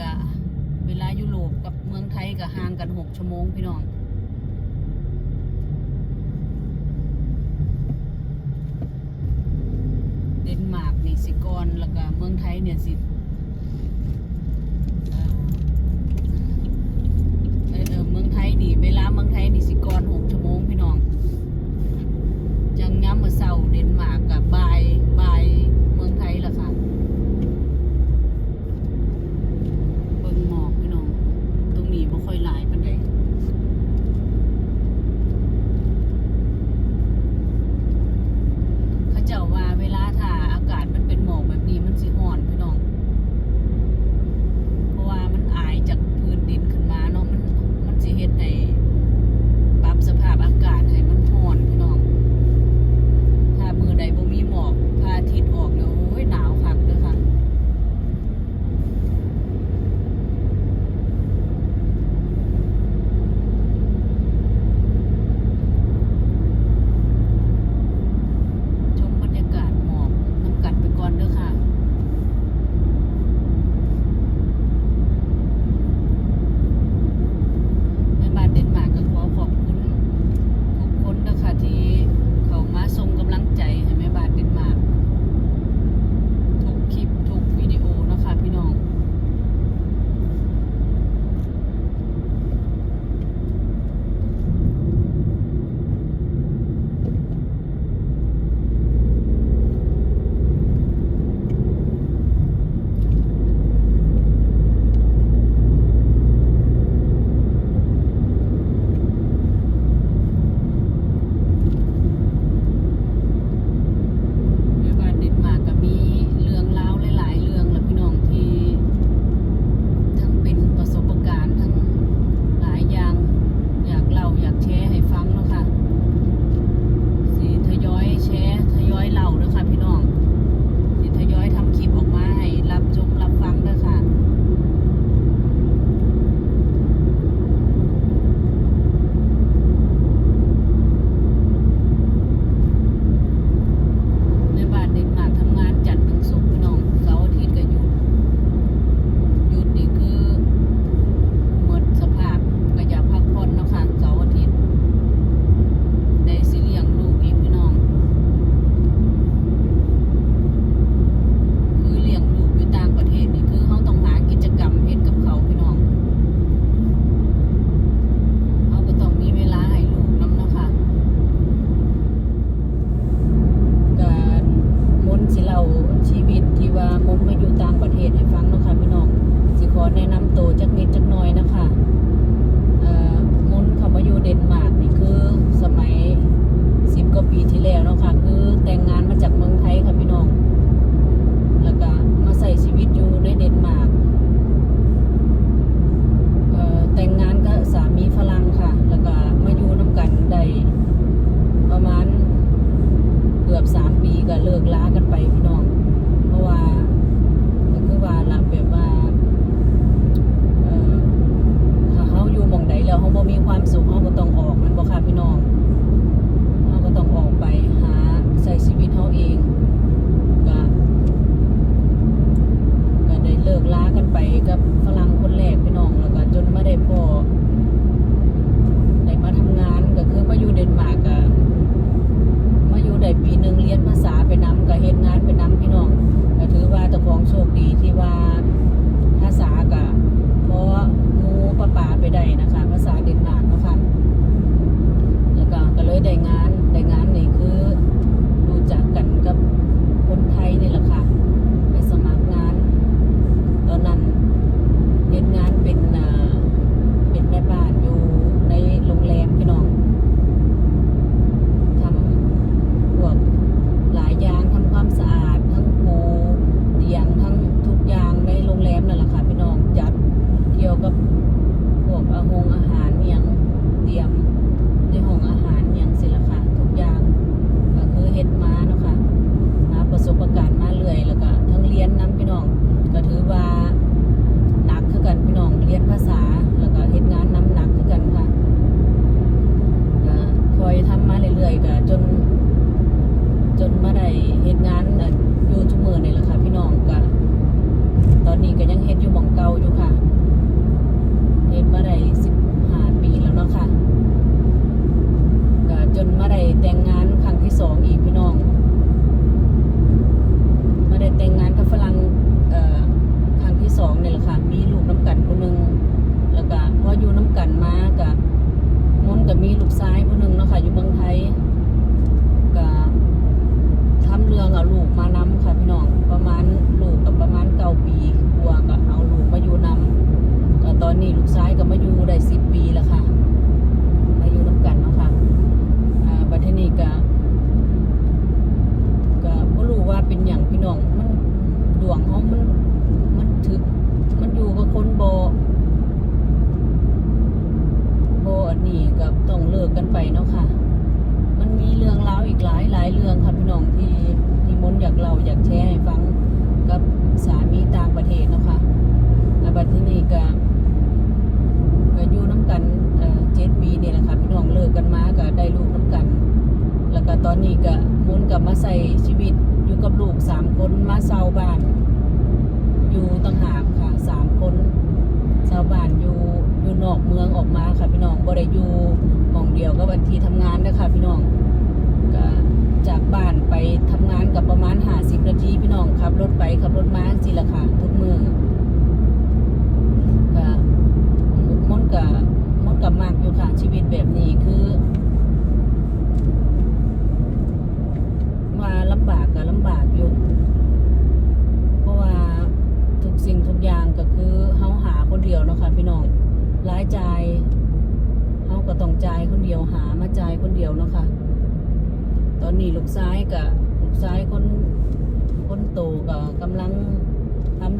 กะเวลายุโรปกับเมืองไทยกับห่างกันหกชั่วโมงพี่น้องเดนมาร์กนี่สิกรแล้วก็เมืองไทยเนี่ยสิ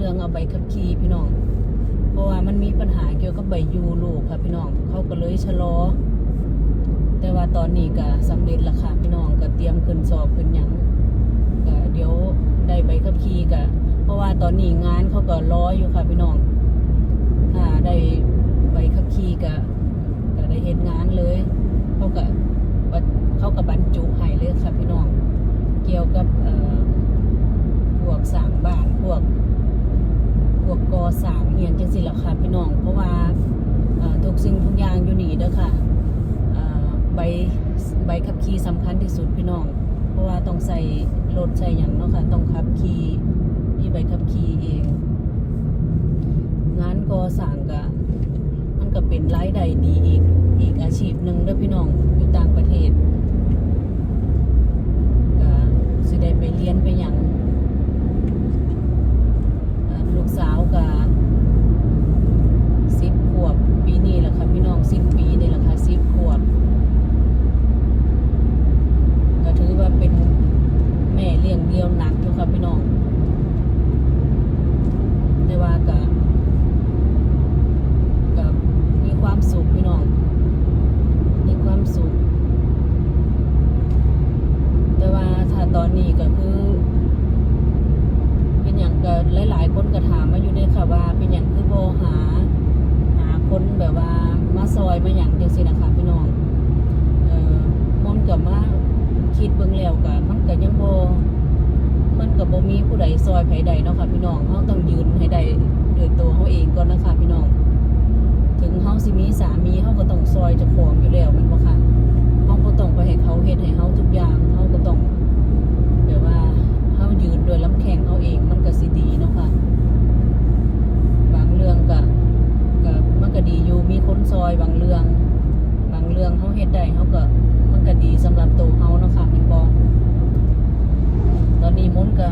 เรื่องเอาใบขับขี่พี่น้อง เพราะว่ามันมีปัญหาเกี่ยวกับใบยูลูกค่ะพี่น้อง เขาก็เลยชะลอ แต่ว่าตอนนี้ก็สำเร็จและค่ะพี่น้องก็เตรียมขึ้นสอบขึ้นหยังก็เดี๋ยวได้ใบขับขี่ก็เพราะว่าตอนนี้งานเขาก็รออยู่ค่ะพี่น้องถ้าได้ใบขับขี่ก็ก็ได้เห็นงานเลยเขาก็ว่าเขาก็บรรจุให้เลยค่ะพี่น้อง เกี่ยวกับพวกสร้างบ้านพวกพว ก่อสร้างเอียงจังสิล่ะค่ะพี่น้อง เพราะว่าทุกสิ่งทุกอย่างอยู่นี่เด้อค่ะใบใบขับขี่สำคัญที่สุดพี่น้อง เพราะว่าต้องใส่รถใส่หยังเนาะค่ะต้องขับขี่มีใบขับขี่เอง งานก่อสร้างก็มันก็เป็นรายได้ดีอีกอีกอาชีพหนึ่งเด้อพี่น้องอยู่ต่างประเทศก็สิได้ไปเรียนไปหยังอ่าลูกสาวก็สิบขวบปีนี้แหละค่ะพี่น้องสิบปีนี่แหละค่ะสิบขวบ ก็ถือว่าเป็นแม่เลี้ยงเดียวหนักอยู่ค่ะพี่น้อง แต่ว่าก็ก็มีความสุขพี่น้อง มีความสุข แต่ว่าถ้าตอนนี้ก็คือ เป็นอย่างก็หลาย ๆ คนก็ถามมาอยู่ด้วยค่ะว่า เป็นอย่างคือโบหา หาคนแบบว่ามาซ อยมาอย่างจังสินะคะพี่น้องเออมนกับมาคิดเบิ่งแล้วก็มันก็ยังโบมันก็บ่มีผู้ใดซอยไผใดเนาะค่ะพี่น้องเฮาต้องยืนให้ได้ด้วยตัวเฮาเองก่อนนะคะพี่น้อง ถึงเฮาสิมีสามีเฮาก็ต้องซอยจ้าของอยู่แล้วม่นบ่ค่ะเฮาบ่ต้องไปให้เขาเฮ็ดให้เฮาทุกอย่างเฮาก็ต้องแบบว่าเฮายืนด้วยลำแข้งเฮาเองมันก็สิดีเนาะค่ะบางเรื่องก็ก็มันก็ดีอยู่มีคนซ อยบางเรื่อง บางเรื่องเขาเฮ็ดได้เขาก็มันก็ดีสำหรับตัวเขาเนาะค่ะแม่นบ่ตอนนี้มนก็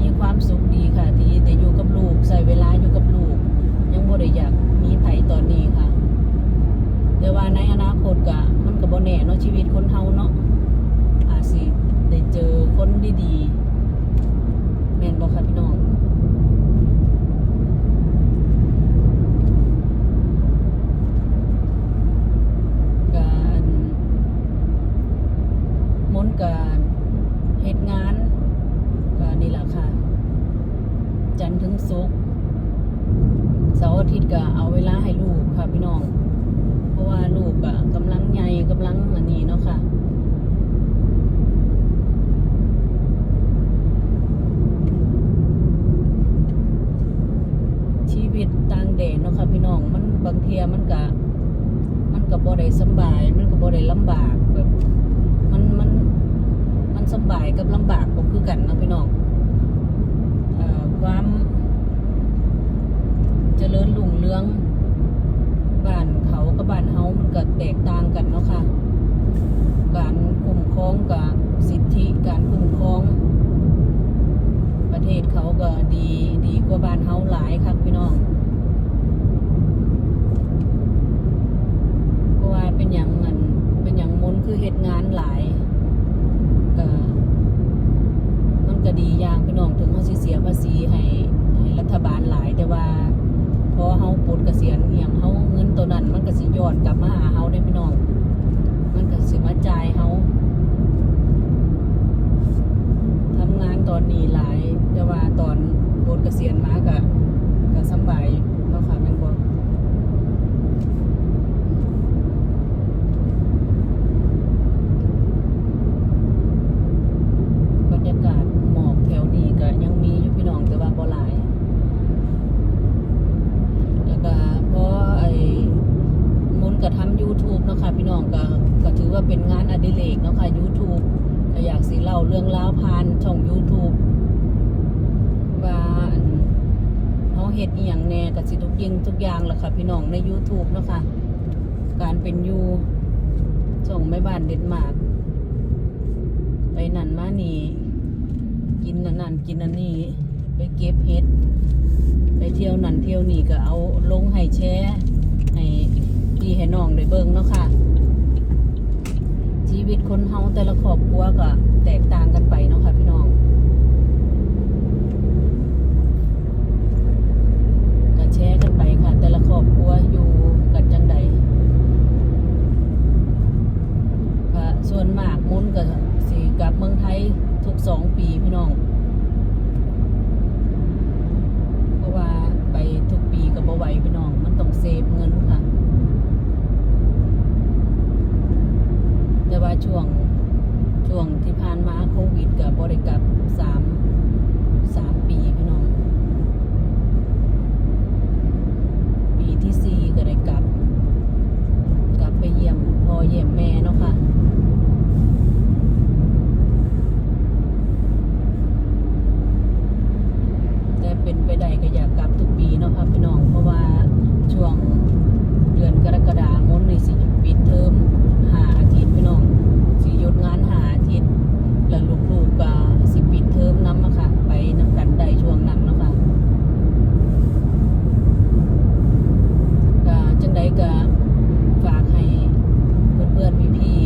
มีความสุขดีค่ะ ที่ได้อยู่กับลูกใส่เวลาอยู่กับลูก ยังบ่ได้อยากมีไผตอนนี้ค่ะ แต่ว่าในอนาคตก็มันก็บ่แน่เนาะชีวิตคนเฮาเนาะอาจสิได้เจอคนดีๆแม่นบ่ค่ะพี่น้อง การมนต์การเหตุงานก็นี่แหละค่ะ จันทร์ถึงศุกร์เสาร์อาทิตย์ก็เอาเวลาให้ลูกค่ะพี่น้อง เพราะว่าลูกอะกำลังใหญ่กำลังอันนี้เนาะค่ะ ชีวิตต่างแดนเนาะค่ะพี่น้องมันบางเทียมันก็มัน ก็บ่ได้สบาย มันก็บ่ได้ลำบากแบบ มันมันมันสบายกับลำบากก็คือกันนะพี่น้องอความเจริญรุ่งเรืองบ้านเขากับบ้านเฮามันก็แตกต่างกันเนาะค่ะ การคุ้มครองกับสิทธิการคุ้มครอง ประเทศเขาก็ดีดีกว่าบ้านเฮาหลายครับพี่น้อง เพราะว่าเป็นอย่างเงิน เป็นอย่างมนต์คือเหตุงานหลายก็มันก็ดีอย่างพี่น้องถึงเขาสิเสียภาษีให้ให้รัฐบาลหลายแต่ว่าพอเฮาปลดเกษียณอหย่างเฮาเงินตัวนั้น มันก็สิย้อนกลับมาหาเฮาได้พี่น้อง มันก็สิมาจ่ายเฮาทำงานตอนนี้หลาย แต่ว่าตอนปลดเกษียณมาก็ก็สบายเนาะค่ะแม่นบ่ บรรยากาศหมอกแถวนี้ก็ยังมีอยู่พี่น้องแต่ว่าบ่หลาย แล้วก็เพราะไอ้มุนก็ทำ YouTube เนาะค่ะพี่น้องก็ก็ถือว่าเป็นงานอดิเรกเนาะค่ะ YouTube ก็อยากสิเล่าเรื่องราวผ่านช่อง YouTube ว่าอันเฮาเฮ็ดอีหยังแหน่ก็สิทุกยิงทุกอย่างแหละค่ะพี่น้องใน YouTube เนาะค่ะ การเป็นอยู่ช่องแม่ บ้านเดนมาร์กไปนั่นมานี่กินนั่นนั่นกินนั่นนี่ไปเก็บเห็ดไปเที่ยวนั่นเที่ยวนี่ก็เอาลงให้แช่ให้พี่ให้น้องได้เบิ่งเนาะค่ะ ชีวิตคนเฮาแต่ละครอบครัวก็แตกต่างกันไปเนาะค่ะพี่น้องก็แชร์กันไปค่ะ แต่ละครอบครัวอยู่กันจังใด ก็ส่วนมากมุนก็สิกลับเมืองไทยทุกสองปีพี่น้อง เพราะว่าไปทุกปีก็บ่ไหวพี่น้อง มันต้องเซฟเงินค่ะ แต่ว่าช่วงช่วงที่ผ่านมาโควิดก็บ่ได้กลับสามสามปีพี่น้อง ปีที่สี่ก็ได้กลับ กลับไปเยี่ยมพ่อเยี่ยมแม่เนาะค่ะ แต่เป็นไปได้ก็อยากกลับทุกปีเนาะค่ะพี่น้อง เพราะว่าช่วงเดือนกรกฎาคมนี่สิปิดเทอมหาอาทิตย์พี่น้อง สิหยุดงานหาอาทิตย์ แล้วลูกๆก็สิปิดเทอมนำอะค่ะ ไปนำกันได้ช่วงนั้นเนาะค่ะ ก็จังใดก็ฝากให้เพื่อนๆพี่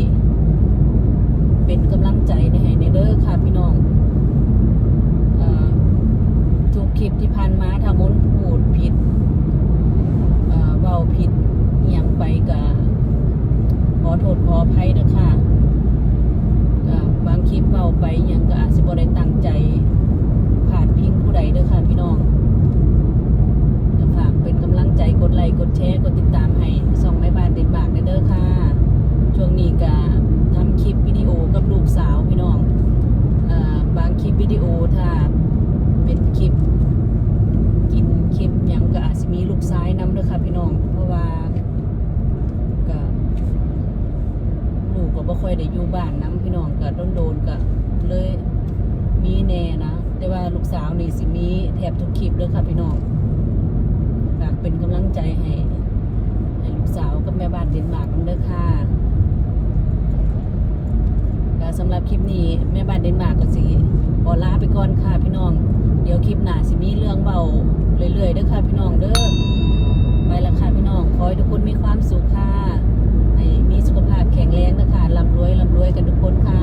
ๆเป็นกำลังใจในให้ในเด้อค่ะพี่น้องเอ่อทุกคลิปที่ผ่านมาถ้ามนพูดผิดเอ่อเว้าผิดอหยังไปก็ขอโทษขออภัยเด้อค่ะก็บางคลิปเว้าไปอหยังก็อาจสิบ่ได้ตั้งใจผ่านพิงผู้ใดเด้อค่ะพี่น้อง ก็ฝากเป็นกำลังใจกดไลค์กดแชร์กดติดตามให้ส่องแม่บ้านเด็ดบากเด้อค่ะ ช่วงนี้ก็ทำคลิปวิดีโอกับลูกสาวพี่น้องเอ่อบางคลิป วิดีโอถ้าเป็นคลิป กินคลิปยังก็อาจจะมีลูกซ้ายนำด้อค่ะพี่น้อง เพราะว่าก็ลูกก็บ่ค่อยได้อยู่บ้านนํพี่น้องก็โดนๆก็เลยมีแน่นะ แต่ว่าลูกสาวนี่สิมีแทบทุกคลิปเด้อค่ะพี่น้องฝากเป็นกำลังใจให้ให้ลูกสาวกับแม่บ้านเดนมาร์กนำเด้อค่ะ สำหรับคลิปนี้แม่บ้านเดนมาร์กก็สิขอลาไปก่อนค่ะพี่น้อง เดี๋ยวคลิปหน้าสิมีเรื่องเบาเรื่อยๆเด้อค่ะพี่น้องเด้อไปละค่ะพี่น้องขอให้ทุกคนมีความสุขค่ะให้มีสุขภาพแข็งแรงนะคะร่ำรวยร่ำรวยกันทุกคนค่ะ